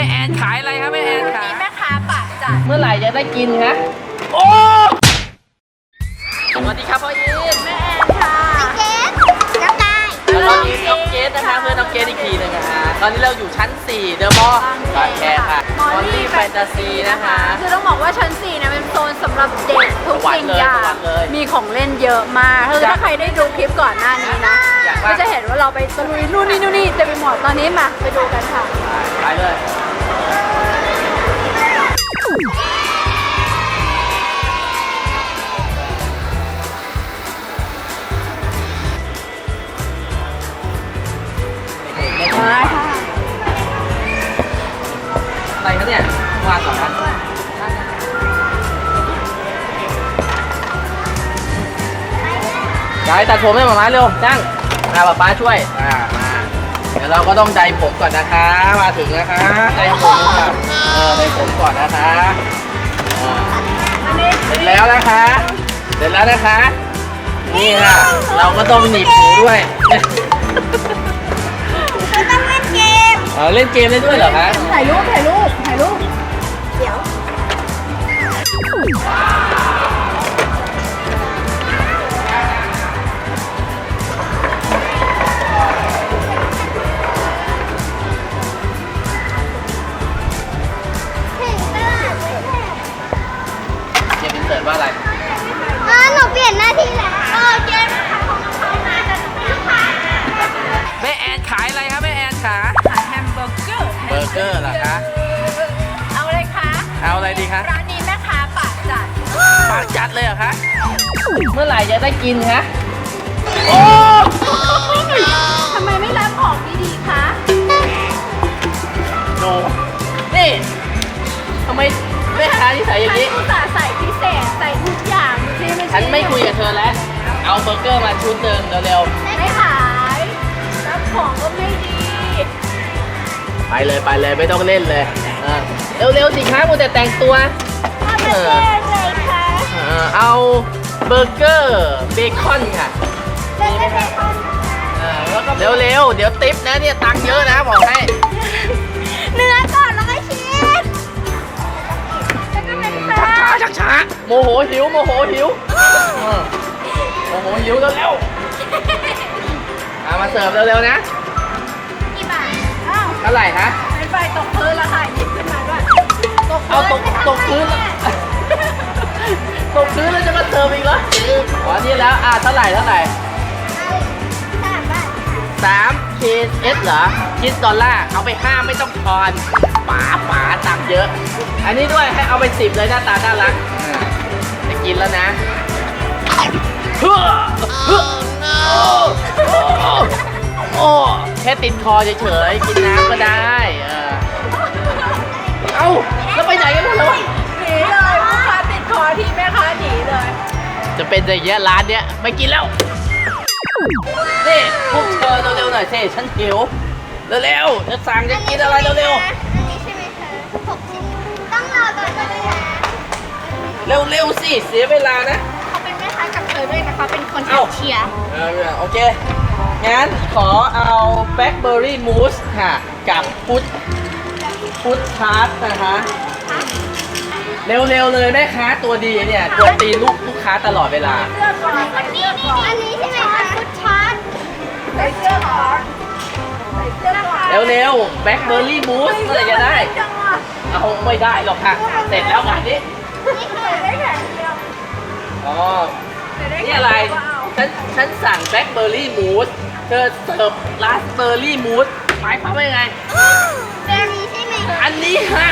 ม่แอนขายอะไรครับแม่แอนขาแม่ค้าปากจัดเมื่อไหร่จะได้กินฮะโอ้สวัสดีครับพ่อยินแม่แอนค่ะเจ๊แล้วกายแล้วก็มีน้องเกสนะคะเพื่อนน้องเกสอีกทีหนึงนะคะตอนนี้เราอยู่ชั้น 4 เดอะมอลล์บางแคค่ะมอลลี่แฟนตาซีนะคะ คือต้องบอกว่าชั้น4เนี่ยเป็นโซนสำหรับเด็กทุกสิ่งอย่างสวรรค์เลยมีของเล่นเยอะมากคือถ้าใครได้ดูคลิปก่อนหน้านี้นะ อยากว่า ก็จะเห็นว่าเราไปตะลุยนู่นนี่นู่นนี่เต็มไปหมดตอนนี้มาไปดูกันค่ะ ไปเลย มาค่ะอะไรครับเนี่ยว่าต่อนะยายตัดผมให้หมาม้าเร็วจ้างมาป๊าป๊าช่วยอ่ามาเดี๋ยวเราก็ต้องใจผมก่อนนะคะ มาถึงนะคะใจผมก่อ เสร็จแล้วนะคะ เสร็จแล้วนะคะ นี่ค่ะ เราก็ต้องหนีบหูด้วยเราต้องเล่นเกมเออเล่นเกมได้ด้วยเหรอคะถ่ายรูปถ่ายรูปถ่ายรูปเดี๋ยว ครับแม่แอนขาขายแฮมเบอร์เกอร์เบอร์เกอร์เหรอคะ เอาเลยคะ เอาอะไรดีคะร้านนี้แม่ค้าปากจัดปากจัดเลยเหรอคะ เมื่อไหร่จะได้กินคะโอ้ทำไมไม่รับของดีๆคะโนนี่ทำไมแม่ค้าที่ใส่อย่างนี้ฉันอุตส่าห์ใส่พิเศษใส่ทุกอย่างดูสิไม่ใช่ฉันไม่คุยกับเธอแล้ว เอาเบอร์เกอร์มาชุดเดิมเร็วไม่ขาย รับของก็ไม่ดีๆ ไปเลยไปเลยไม่ต้องเล่นเลยเออเร็วๆสิคะมัวแต่แต่งตัว เอามาเล่นเลยค่ะเออเอาเบอร์เกอร์เบคอนค่ะเล่นเบคอนเออแล้วก็เร็วๆเดี๋ยวติปนะเนี่ยตังค์เยอะนะบอกให้เนื้อก่อนแล้วก็ชีสแล้วก็เป็นชักข้าช้าวชักช้าโมโหหิวโมโหหิวเออโมโหหิวเร็วๆเอามาเสิร์ฟเร็วๆนะกี่บาทอ้าว เท่าไหร่คะเป็นไฟตกพื้นแล้วค่ะหยิบขึ้นมาด้วยตกเอาตกพื้นตกพื้นแล้วตกพื้นแล้วจะมาเสิร์ฟอีกเหรออ๋อนี่แล้วอะเท่าไหร่เท่าไหร่สามบาทสามเคเอสเหรอคิดดอลลาร์เอาไปห้าไม่ต้องทอนป๋าป๋าตังค์เยอะ อันนี้ด้วยให้เอาไปสิบเลยหน้าตาน่ารักอ่าจะกินแล้วนะเฮ้อเฮ้อ โอ้โอ้โอ้แค่ติดคอเฉยๆกินน้ำก็ได้เออเอ้าแล้วไปไหนกันหมดแล้ววะหนีเลยลูกค้าติดคอที่แม่ค้าหนีเลยจะจะเป็นอย่างเงี้ยร้านเนี้ยไม่กินแล้วนี่พวกเธอเร็วๆหน่อยสิฉันหิวเร็วๆจะสั่งจะกินอะไรเร็วอันนี้ใช่ไหมคะหกชิ้นต้องรอก่อนนะคะๆเร็วๆสิเสียเวลานะ เขาเป็นแม่ค้ากับเธอด้วยนะคะ เป็นคนเอ้าเชียร์ เออโอเค งั้นขอเอาแบล็คเบอร์รี่มูสค่ะ กับพุทพุททาร์ตนะคะ เร็วๆเลยแม่ค้าตัวดีเนี่ยตัวตีลูกลูกค้าตลอดเวลาเสื้อก่อนใส่นี่เสื้อนี่อันนี้ใช่ไหมคะฟุตชาร์ตใส่เสื้อก่อนใส่เสื้อก่อนเร็วๆแบล็คเบอร์รี่มูสเมื่อไรจะได้ เอาไม่ได้หรอกค่ะ เสร็จแล้วงานนี้นี่ใส่ได้แค่เดียวอ๋อนี่อะไร ฉันฉันสั่งแบล็คเบอร์รี่มูส เธอเสิร์ฟราสเบอร์รี่มูสหมายความว่ายังไงแบบนี้ใช่ไหมคะอันนี้ฮะ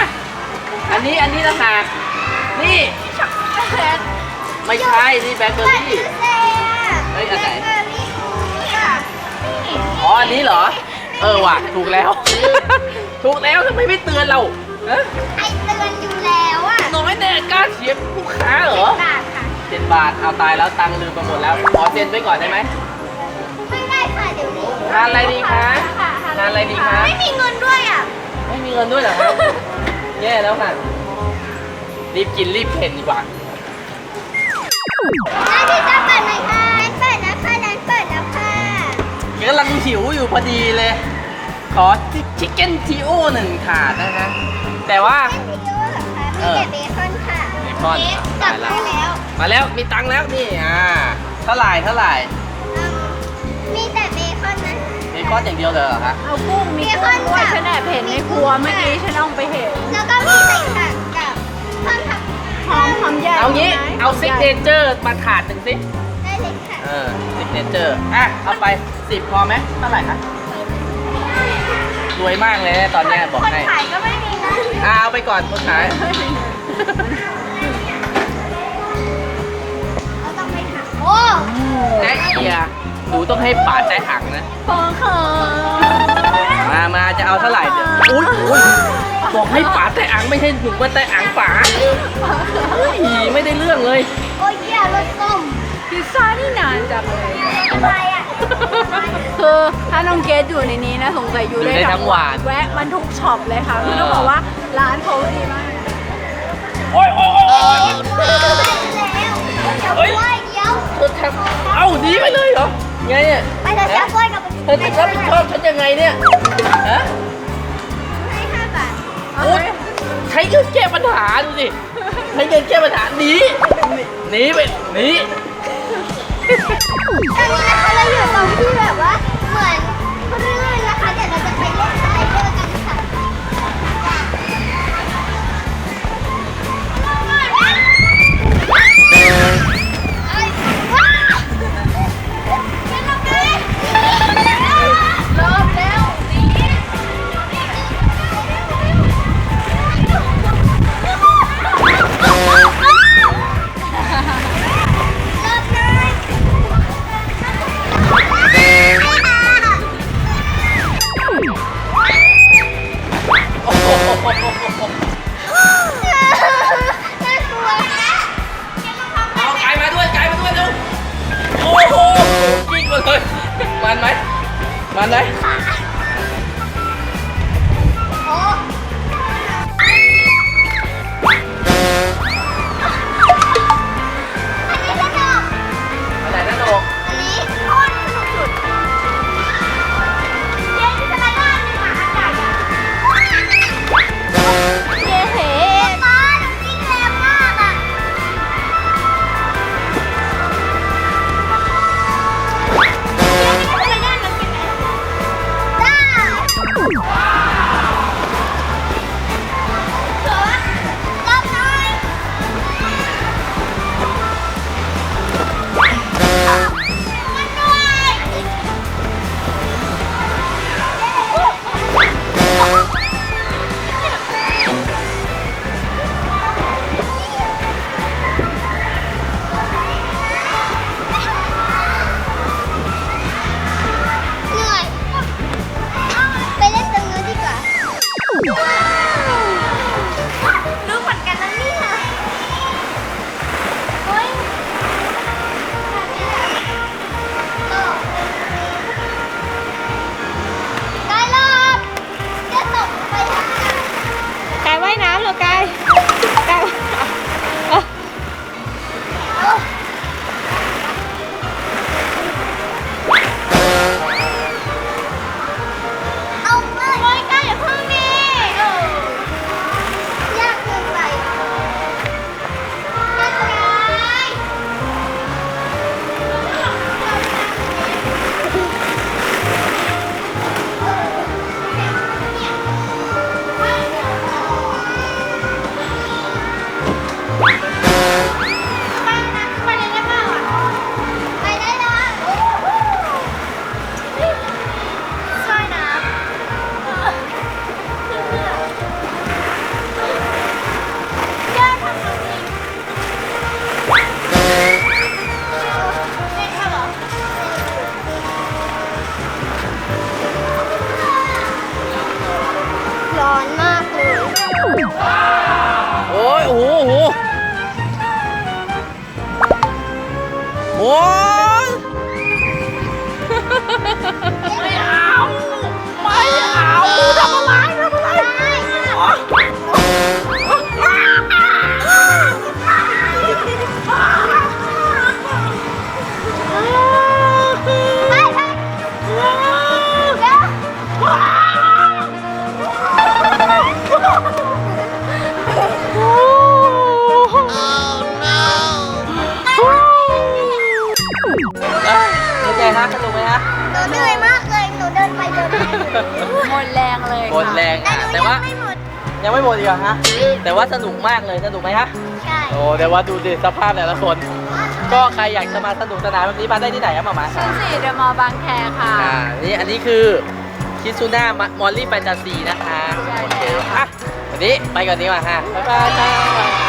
อันนี้อันนี้ต่างหากนี่ช็อกโกแลตไม่ใช่นี่แบล็คเบอร์แบบรี่นี้เซ่เฮ้ยอันไหน แบล็คเบอร์รี่ค่ะนี่อ๋ออันนี้เหรอ เออว่ะถูกแล้ว ถูกแล้วทำไมไม่เตือนเราฮะไอเตือนอยู่แล้วอะน้อยแน่กล้าเสียงลูกค้าเหรอ บาทค่ะ เจ็ดบาท เอาตายแล้วตังค์ลืมไปหมดแล้ว ขอเซ็นไว้ก่อนได้ไหมไม่ ทานอะไรดีคะทานอะไรดีคะไม่มีเงินด้วยอะ ไม่มีเงินด้วยเหรอครับแย่แล้วค่ะ รีบกินรีบเพ่นดีกว่าร้านที่จะเปิดไหมคะร้านเปิดแล้วค่ะร้านเปิดแล้วค่ะกำลังหิวอยู่พอดีเลย ขอชิคเก้นทีโอหนึ่งถาดนะคะ แต่ว่าเส้นซีอิ๊วเหรอคะมีแต่เบคอนค่ะเบคอนจัตาบยแล้ได้วแล้ว มาแล้วมีตังค์แล้วนี่อ่าเท่าไหร่เท่าไหร่อืมมีแต่เบคอน นะเบคอนอย่างเดียวเลยเหรอคะเอากุ้งมีกุ้งด้วยฉันแอบเห็นในครัวเมื่อกี้ฉันเอาไปเห็นแล้วก็มีใส่ผักกับเพิ่มผักหอมหอมใหญ่เอางี้ไหมเอาซิกเนเจอร์มาถาดหนึ่งสิได้เลยค่ะเออซิกเนเจอร์อะเอาไปสิบพอไหมเท่าไหร่คะรวยมากเลยนะตอนเนี้ยบอกคนให้ขายก็ไม่มีนะอะเอาไปก่อนคนขายเราต้องไปถามโอ้แจ๊เอีย หนูต้องให้ป๋าใจถังนะฟองค่ะมามาจะเอาเท่าไหร่เดี๋ยวอุ้ยอุ้ยบอกให้ป๋าแต่อังไม่ใช่หนูว่าแต่อังป๋าเฮ้ยไม่ได้เรื่องเลย โอ้ยเหี้ยรสส้มพิซซ่านี่นานจังเลยอะไรอะคือถ้าน้องเกดอยู่ในนี้นะสงสัยอยู่อยู่ได้ทั้งวัน แวะมันทุกช็อปเลยค่ะคือต้องบอกว่าร้านเขาดีมาก โอ้ยโอ้ยโอ้ยโอ้ยเฮ้ย ไงเนี่ยไปเดี๋ยวจะกล้วยกับเธอจะรับผิดชอบฉันยังไงเนี่ยฮะให้ห้าบาทเอาโอ๊ไหมยใช้เงินแก้ปัญหาดูสิใช้เงินแก้ปัญหาหนีหนีไปหนี ตอนนี้นะคะเรา มันไหม คะสนุกไหมคะหนูเหนื่อยมากเลย หนูเดินไปเดินมาหมดแรงเลยหมดแรงแต่อะแต่ยัว่างไม่หมด ยังไม่หมดอีกเหรอฮะแต่ว่าสนุกมากเลยสนุกไหมฮะใช่ โอ้แต่ว่าดูดิสภาพแต่ละคน ก็ใครอยากจะมาสนุกสนานแบบนี้มาได้ที่ไหนครับหมาหมาชั้นสี่เดมอบางแคค่ะ อ่านี่อันนี้คือคิซูน่ามอลลี่แฟนตาซีนะคะใช่แล้ว โอเคอะวันนี้ไปก่อนดีกว่าฮะบ๊ายบายจ้า